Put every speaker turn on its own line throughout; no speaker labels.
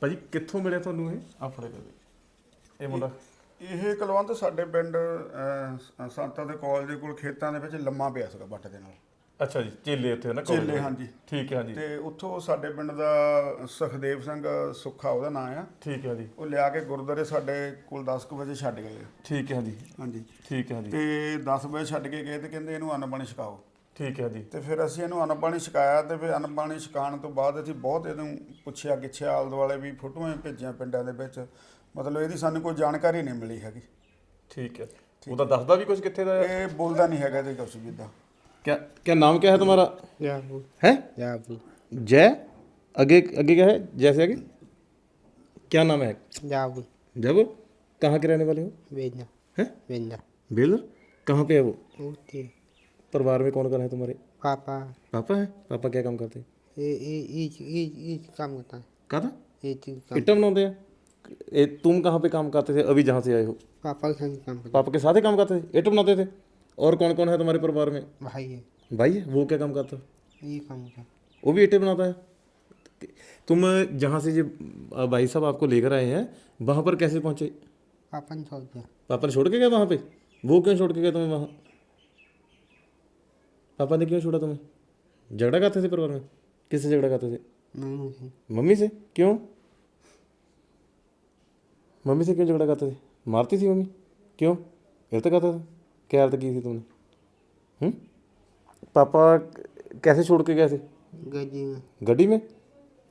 ਭਾਜੀ ਕਿੱਥੋਂ ਮਿਲਿਆ ਤੁਹਾਨੂੰ ਇਹ? ਆਪਣੇ ਕੋਲ ਇਹ ਮੁੰਡਾ।
ਇਹ ਕਲਵੰਤ ਸਾਡੇ ਪਿੰਡ ਅਹ, ਸੰਤਾਂ ਦੇ ਕਾਲਜ ਦੇ ਕੋਲ ਖੇਤਾਂ ਦੇ ਵਿੱਚ ਲੰਮਾ ਪਿਆ ਸੀਗਾ ਬੱਟ ਦੇ ਨਾਲ।
ਅੱਛਾ ਜੀ ਚੇਲੇ ਉੱਥੇ ਨਾ college
ਚੇਲੇ
ਦੇ।
ਹਾਂਜੀ।
ਠੀਕ ਹੈ ਜੀ
ਤੇ ਉੱਥੋਂ ਸਾਡੇ ਪਿੰਡ ਦਾ ਸੁਖਦੇਵ ਸਿੰਘ ਸੁੱਖਾ ਉਹਦਾ ਨਾਂ ਆ।
ਠੀਕ ਹੈ ਜੀ
ਉਹ ਲਿਆ ਕੇ ਗੁਰਦੁਆਰੇ ਸਾਡੇ ਕੋਲ 10 ਕੁ ਵਜੇ ਛੱਡ ਗਏ।
ਠੀਕ ਹੈ ਜੀ
ਹਾਂਜੀ।
ਠੀਕ ਹੈ ਜੀ
ਤੇ 10 ਵਜੇ ਛੱਡ ਕੇ ਗਏ ਤੇ ਕਹਿੰਦੇ ਇਹਨੂੰ ਅੰਨ ਪਾਣੀ ਛਕਾਓ।
ਠੀਕ ਹੈ ਜੀ
ਤੇ ਫਿਰ ਅਸੀਂ ਇਹਨੂੰ ਅੰਨ ਪਾਣੀ ਛਕਾਇਆ ਤੇ ਫਿਰ ਅੰਨ ਪਾਣੀ ਛਕਾਉਣ ਤੋਂ ਬਾਅਦ ਅਸੀਂ ਬਹੁਤ ਇਹਨੂੰ ਪੁੱਛਿਆ ਗਿੱਛਿਆ ਆਲ ਦੁਆਲੇ ਵੀ ਫੋਟੋਆਂ ਵੀ ਭੇਜੀਆਂ ਪਿੰਡਾਂ ਦੇ ਵਿੱਚ ਮਤਲਬ ਇਹਦੀ ਸਾਨੂੰ ਕੋਈ ਜਾਣਕਾਰੀ ਨਹੀਂ ਮਿਲੀ ਹੈਗੀ
ਠੀਕ ਹੈ ਉਹਦਾ ਦੱਸਦਾ ਵੀ ਕੁਝ ਕਿੱਥੇ ਦਾ ਹੈ
ਇਹ ਬੋਲਦਾ ਨਹੀਂ ਹੈਗਾ ਤੇ ਕੁਛ ਵੀ ਦਾ
क्या क्या नाम क्या है तुम्हारा
याबू
है
याबू
जय आगे आगे क्या है जैसे आगे क्या नाम है
याबू
जब कहाँ के रहने वाले हो
वेन्ना
हैं
वेन्ना
बेलर कहाँ पे है वो
ओके
परिवार में कौन कौन है तुम्हारे?
पापा।
पापा है? पापा क्या काम करते?
ये ये ये ये ये काम करता है।
कहा
ये
इट्टा बनाते हैं ए, तुम कहाँ पे काम करते थे? अभी जहाँ से आए हो।
पापा के संग काम करता
पापा के साथ ही काम करते थे? ईट बनाते थे और कौन कौन है तुम्हारे परिवार में?
भाई है।
भाई है? वो क्या काम करता है?
ये काम करता
वो भी ईटें बनाता है तुम जहाँ से ये भाई साहब आपको लेकर आए हैं वहाँ पर कैसे पहुँचे?
पापा ने छोड़ दिया।
पापा ने छोड़ के गया वहाँ पे? वो क्यों छोड़ के गया तुम्हें वहाँ? पापा ने क्यों छोड़ा तुम्हें? झगड़ा करते थे परिवार में? किससे झगड़ा करते थे?
मम्मी से?
मम्मी से क्यों? मम्मी से क्यों झगड़ा करते थे? मारती थी मम्मी? क्यों? इर्त करता था। क्या इर्त की थी तुमने? हम्म? पापा कैसे छोड़ के गए थे?
गड्डी में।
गड्डी में?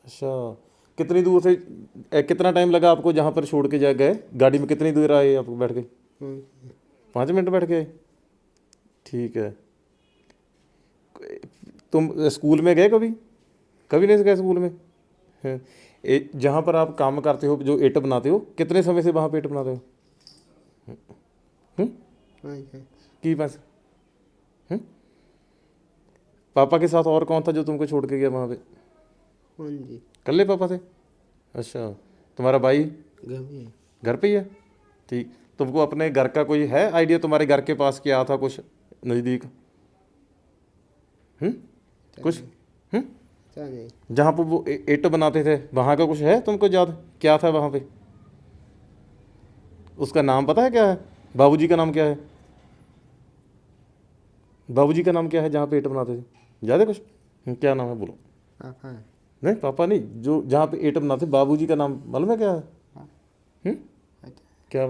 अच्छा। कितनी दूर से ए, कितना टाइम लगा आपको जहाँ पर छोड़ के जा गए? गाड़ी में कितनी दूर आए आप बैठ के?
हम्म,
पाँच मिनट बैठ गए ठीक है। तुम स्कूल में गए कभी? कभी नहीं गए स्कूल में? जहाँ पर आप काम करते हो जो ईट बनाते हो कितने समय से वहाँ पे ईट बनाते हो? हम्म?
हाँ
की बस? हम्म? पापा के साथ और कौन था जो तुमको छोड़ के गया वहाँ पे?
हाँ जी।
कल्ले पापा थे अच्छा। तुम्हारा भाई?
घर है।
पे ही है? ठीक। तुमको अपने घर का कोई है आइडिया? तुम्हारे घर के पास क्या था कुछ नज़दीक? कुछ? हम्म? जहाँ पर वो ईंट बनाते थे वहाँ का कुछ है तुमको याद? क्या था वहाँ पे? उसका नाम पता है क्या है? बाबूजी का नाम क्या है? बाबूजी का नाम क्या है जहाँ पे ईंट बनाते थे? याद है कुछ? हम्म, क्या नाम है बोलो।
पापा। है
नहीं पापा नहीं जो जहाँ पे ईंट बनाते बाबूजी का नाम मालूम है क्या है? हम्म?
अच्छा।
क्या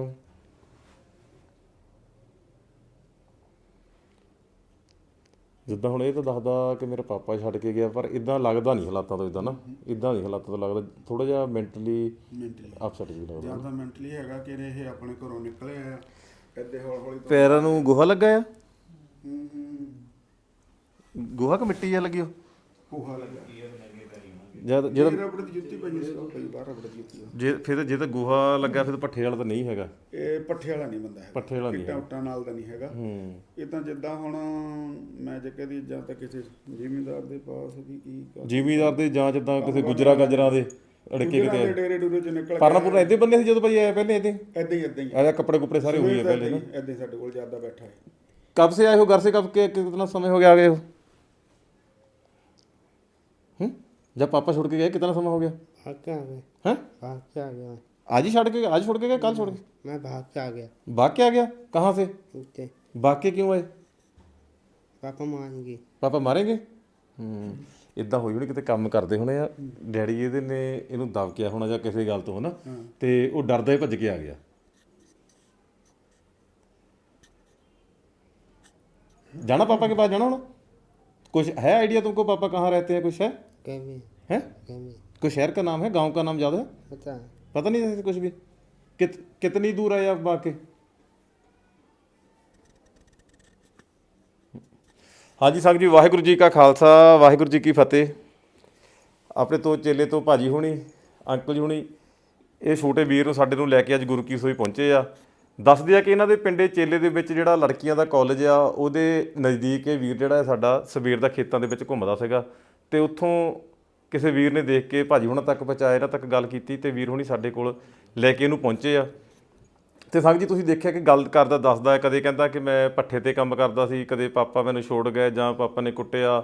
ਜਿੱਦਾਂ ਹੁਣ ਇਹ ਤਾਂ ਦੱਸਦਾ ਕਿ ਮੇਰੇ ਪਾਪਾ ਛੱਡ ਕੇ ਗਿਆ ਪਰ ਇਦਾਂ ਲੱਗਦਾ ਨਹੀਂ ਹਾਲਾਤਾਂ ਤੋਂ ਇਦਾਂ ਨਾ। ਇਦਾਂ ਨਹੀਂ ਹਾਲਾਤਾਂ ਤੋਂ ਲੱਗਦਾ ਥੋੜਾ ਜਿਹਾ ਮੈਂਟਲੀ
ਮੈਂਟਲੀ
ਅਪਸੈਟ ਵੀ ਲੱਗਦਾ।
ਜਾਂ ਤਾਂ ਮੈਂਟਲੀ ਹੈਗਾ ਕਿ ਇਹ ਆਪਣੇ ਘਰੋਂ ਨਿਕਲੇ ਆ ਇੱਦੇ ਹੌਲੀ ਹੌਲੀ ਤੋਂ
ਪੈਰਾਂ ਨੂੰ ਗੋਹਾ ਲੱਗਾ ਆ? ਗੋਹਾ ਕਿ ਮਿੱਟੀ ਆ ਲੱਗੀ ਉਹ
ਕੋਹਾ ਲੱਗਾ।
ਜਦ ਜੇ
ਜਦ ਰਬੜ ਦੀ ਜੁੱਤੀ ਪਈ ਸੀ ਉਹ ਪਈ ਬਾਹਰ ਰਬੜ ਜੁੱਤੀ ਆ।
ਜੇ ਫਿਰ ਜੇ ਤਾਂ ਗੁਹਾ ਲੱਗਾ ਫਿਰ ਪੱਠੇ ਵਾਲਾ ਤਾਂ ਨਹੀਂ ਹੈਗਾ?
ਇਹ ਪੱਠੇ ਵਾਲਾ ਨਹੀਂ ਬੰਦਾ ਹੈਗਾ।
ਪੱਠੇ ਵਾਲਾ ਨਹੀਂ
ਕਿੱਟਾ ਉੱਟਾਂ ਨਾਲ ਦਾ ਨਹੀਂ ਹੈਗਾ।
ਹੂੰ।
ਇਹ ਤਾਂ ਜਿੱਦਾਂ ਹੁਣ ਮੈਂ ਜੇ ਕਹਦੀ ਜਾਂ ਤਾਂ ਕਿਸੇ ਜ਼ਿਮੀਂਦਾਰ ਦੇ ਪਾਸ ਵੀ ਕੀ ਕਰ-
ਜ਼ਿਮੀਦਾਰ ਦੇ ਜਾਂ ਜਿੱਦਾਂ ਕਿਸੇ ਗੁਜਰਾ ਗਜਰਾਂ ਦੇ ਅੜਕੇ ਕਿਤੇ
ਡੇਰੇ ਡੂਰੇ ਚ ਨਿਕਲ
ਪਰਨਾਪੁਰ ਐਦੇ ਬੰਨੇ ਸੀ ਜਦੋਂ ਭਾਈ ਆਏ ਪਹਿਲੇ ਇਹਦੇ
ਐਦਾਂ ਹੀ ਐਦਾਂ ਹੀ।
ਆ। ਕੱਪੜੇ ਕੁਪੜੇ ਸਾਰੇ ਉਹੀ ਆ ਪਹਿਲੇ ਨਾ।
ਐਦਾਂ ਹੀ ਸਾਡੇ ਕੋਲ ਜ਼ਿਆਦਾ ਬੈਠਾ ਹੈ
ਕਬ ਸੇ ਆਏ ਹੋ ਘਰ ਸੇ ਕਬ ਕੇ ਕਿਤਨਾ ਸਮੇਂ ਹੋ ਗਿਆ ਆਗੇ ਹੋ? ਹੂੰ? जब पापा छोड़ के गए कितना समय हो गया
भाग के आ गए
हैं
भाग के आ गया
आज ही छोड़ के आज छोड़ के गए कल छोड़ के
मैं भाग के आ गया
भाग के आ गया कहाँ से
उठते
भाग के क्यों आए
पापा मारेंगे
ਪਾਪਾ ਮਾਰੇਗੇ ਹੂੰ ਇਦਾਂ ਹੋਈ ਹੋਣੀ ਕਿਤੇ ਕੰਮ ਕਰਦੇ ਹੋਣੇ ਆ ਡੈਡੀ ਇਹਦੇ ਨੇ ਇਹਨੂੰ ਦਬਕਿਆ ਹੋਣਾ ਜਾਂ ਕਿਸੇ ਗੱਲ ਤੋਂ ਹਨਾ ਤੇ ਉਹ ਡਰਦਾ ਹੀ ਭੱਜ ਕੇ ਆ ਗਿਆ जाना पापा के पास जाना होना कुछ है आइडिया तुमको पापा कहाँ रहते हैं कुछ है
क्या में
हैं
क्या में
कोई शहर का नाम है गांव का नाम याद है
पता है
पता नहीं जैसे कुछ भी कित कितनी दूर है आप बाकी ਹਾਂਜੀ ਸੰਗ ਜੀ ਵਾਹਿਗੁਰੂ ਜੀ ਕਾ ਖਾਲਸਾ ਵਾਹਿਗੁਰੂ ਜੀ ਕੀ ਫਤਿਹ ਆਪਣੇ ਤੋਂ ਚੇਲੇ ਤੋਂ ਭਾਜੀ ਹੁਣੀ ਅੰਕਲ ਜੀ ਹੁਣੀ ਇਹ ਛੋਟੇ ਵੀਰ ਨੂੰ ਸਾਡੇ ਨੂੰ ਲੈ ਕੇ ਅੱਜ ਗੁਰੂ ਕੀ ਸੋਈ ਪਹੁੰਚੇ ਆ ਦੱਸਦੇ ਆ ਕਿ ਇਹਨਾਂ ਦੇ ਪਿੰਡੇ ਚੇਲੇ ਦੇ ਵਿੱਚ ਜਿਹੜਾ ਲੜਕੀਆਂ ਦਾ ਕਾਲਜ ਆ ਉਹਦੇ ਨਜ਼ਦੀਕ ਇਹ ਵੀਰ ਜਿਹੜਾ ਹੈ ਸਾਡਾ ਸਵੇਰ ਦਾ ਖੇਤਾਂ ਦੇ ਵਿੱਚ ਘੁੰਮਦਾ ਸੀਗਾ ਤੇ ਉੱਥੋਂ ਕਿਸੇ ਵੀਰ ਨੇ ਦੇਖ ਕੇ ਭਾਜੀ ਹੁਣਾਂ ਤੱਕ ਪਹੁੰਚਾਇਆ, ਇਹਨਾਂ ਤੱਕ ਗੱਲ ਕੀਤੀ ਤੇ ਵੀਰ ਹੁਣੀ ਸਾਡੇ ਕੋਲ ਲੈ ਕੇ ਇਹਨੂੰ ਪਹੁੰਚੇ ਆ। ਤੇ ਸੰਗ ਜੀ, ਤੁਸੀਂ ਦੇਖਿਆ ਕਿ ਗੱਲ ਕਰਦਾ ਦੱਸਦਾ ਹੈ, ਕਦੇ ਕਹਿੰਦਾ ਕਿ ਮੈਂ ਪੱਠੇ ਤੇ ਕੰਮ ਕਰਦਾ ਸੀ, ਕਦੇ ਪਾਪਾ ਮੈਨੂੰ ਛੋੜ ਗਏ ਜਾਂ ਪਾਪਾ ਨੇ ਕੁੱਟਿਆ।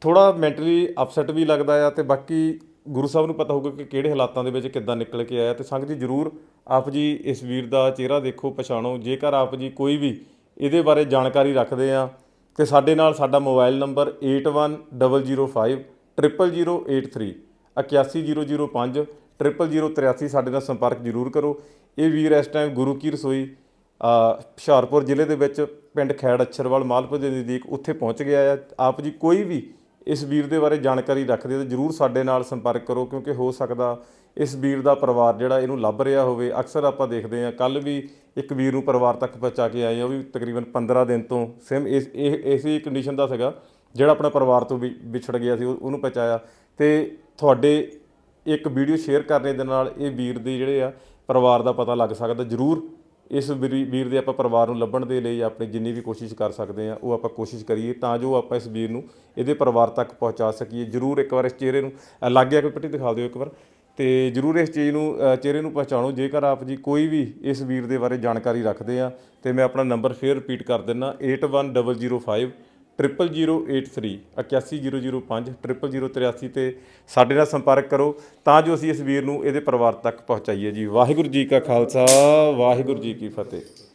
ਥੋੜਾ ਮੈਂਟਲੀ ਅਪਸੈਟ ਵੀ ਲੱਗਦਾ ਆ ਤੇ ਬਾਕੀ ਗੁਰੂ ਸਾਹਿਬ ਨੂੰ ਪਤਾ ਹੋਊਗਾ ਕਿ ਕਿਹੜੇ ਹਾਲਾਤਾਂ ਦੇ ਵਿੱਚ ਕਿੱਦਾਂ ਨਿਕਲ ਕੇ ਆਇਆ। ਤੇ ਸੰਗਤ ਜੀ, ਜਰੂਰ ਆਪ ਜੀ ਇਸ ਵੀਰ ਦਾ ਚਿਹਰਾ ਦੇਖੋ, ਪਛਾਣੋ। ਜੇਕਰ ਆਪ ਜੀ ਕੋਈ ਵੀ ਇਹਦੇ ਬਾਰੇ ਜਾਣਕਾਰੀ ਰੱਖਦੇ ਆ ਤੇ ਸਾਡੇ ਨਾਲ ਸਾਡਾ ਮੋਬਾਈਲ ਨੰਬਰ 8105 00083 81005 00083 ਸਾਡੇ ਨਾਲ ਸੰਪਰਕ ਜਰੂਰ ਕਰੋ। ਇਹ ਵੀਰ ਇਸ ਟਾਈਮ ਗੁਰੂ ਕੀ ਰਸੋਈ ਹੁਸ਼ਿਆਰਪੁਰ ਜ਼ਿਲ੍ਹੇ ਦੇ ਵਿੱਚ ਪਿੰਡ ਖੈੜ ਅਛਰਵਾਲ ਮਾਲਪੁਰ ਦੇ ਨਜ਼ਦੀਕ ਉੱਥੇ ਪਹੁੰਚ ਗਿਆ ਹੈ ਆਪ ਜੀ ਕੋਈ ਵੀ ਇਸ ਵੀਰ ਦੇ ਬਾਰੇ ਜਾਣਕਾਰੀ ਰੱਖਦੇ ਹੋ ਤਾਂ ਜਰੂਰ ਸਾਡੇ ਨਾਲ ਸੰਪਰਕ ਕਰੋ ਕਿਉਂਕਿ ਹੋ ਸਕਦਾ ਇਸ ਵੀਰ ਦਾ ਪਰਿਵਾਰ ਜਿਹੜਾ ਇਹਨੂੰ ਲੱਭ ਰਿਹਾ ਹੋਵੇ। ਅਕਸਰ ਆਪਾਂ ਦੇਖਦੇ ਹਾਂ ਕੱਲ ਵੀ ਇੱਕ ਵੀਰ ਨੂੰ ਪਰਿਵਾਰ ਤੱਕ ਪਹੁੰਚਾ ਕੇ ਆਏ ਆ, ਉਹ ਵੀ ਤਕਰੀਬਨ 15 ਦਿਨ ਤੋਂ ਸੇਮ ਇਸ, ਇਹ, ਇਸੇ ਕੰਡੀਸ਼ਨ ਦਾ ਸੀਗਾ, ਜਿਹੜਾ ਆਪਣਾ ਪਰਿਵਾਰ ਤੋਂ ਵੀ ਵਿਛੜ ਗਿਆ ਸੀ, ਉਹ- ਉਹਨੂੰ ਪਹੁੰਚਾਇਆ। ਤੇ ਤੁਹਾਡੇ ਇੱਕ ਵੀਡੀਓ ਸ਼ੇਅਰ ਕਰਨੇ ਦੇ ਨਾਲ ਇਹ ਵੀਰ ਦੇ ਜਿਹੜੇ ਆ, ਪਰਿਵਾਰ ਦਾ ਪਤਾ ਲੱਗ ਸਕਦਾ। ਜਰੂਰ ਇਸ ਵੀਰੀ- ਵੀਰ ਦੇ ਆਪਾਂ ਪਰਿਵਾਰ ਨੂੰ ਲੱਭਣ ਦੇ ਲਈ ਆਪਣੀ ਜਿੰਨੀ ਵੀ ਕੋਸ਼ਿਸ਼ ਕਰ ਸਕਦੇ ਆ ਉਹ ਆਪਾਂ ਕੋਸ਼ਿਸ਼ ਕਰੀਏ ਤਾਂ ਜੋ ਆਪਾਂ ਇਸ ਵੀਰ ਨੂੰ ਇਹਦੇ ਪਰਿਵਾਰ ਤੱਕ ਪਹੁੰਚਾ ਸਕੀਏ। ਜਰੂਰ ਇੱਕ ਵਾਰ ਇਸ ਚਿਹਰੇ ਨੂੰ ਅ, ਲੱਗ ਗਿਆ ਕੋਈ ਪੱਟੀ ਦਿਖਾ ਦਿਓ ਇੱਕ ਵਾਰ। ਤੇ ਜਰੂਰ ਇਸ ਚੀਜ਼ ਨੂੰ ਚਿਹਰੇ ਨੂੰ ਪਛਾਣੋ। ਜੇਕਰ ਆਪ ਜੀ ਕੋਈ ਵੀ ਇਸ ਵੀਰ ਦੇ ਬਾਰੇ ਜਾਣਕਾਰੀ ਰੱਖਦੇ ਆ ਤੇ ਮੈਂ ਆਪਣਾ ਨੰਬਰ ਫੇਰ ਰਿਪੀਟ ਕਰ ਦਿੰਦਾ 81005 00083 81005 00083 ਤੇ ਸਾਡੇ ਨਾਲ ਸੰਪਰਕ ਕਰੋ, ਤਾਂ ਜੋ ਅਸੀਂ ਇਸ ਵੀਰ ਨੂੰ ਇਹਦੇ ਪਰਿਵਾਰ ਤੱਕ ਪਹੁੰਚਾਈਏ ਜੀ। ਵਾਹਿਗੁਰੂ ਜੀ ਕਾ ਖਾਲਸਾ, ਵਾਹਿਗੁਰੂ ਜੀ ਕੀ ਫਤਿਹ।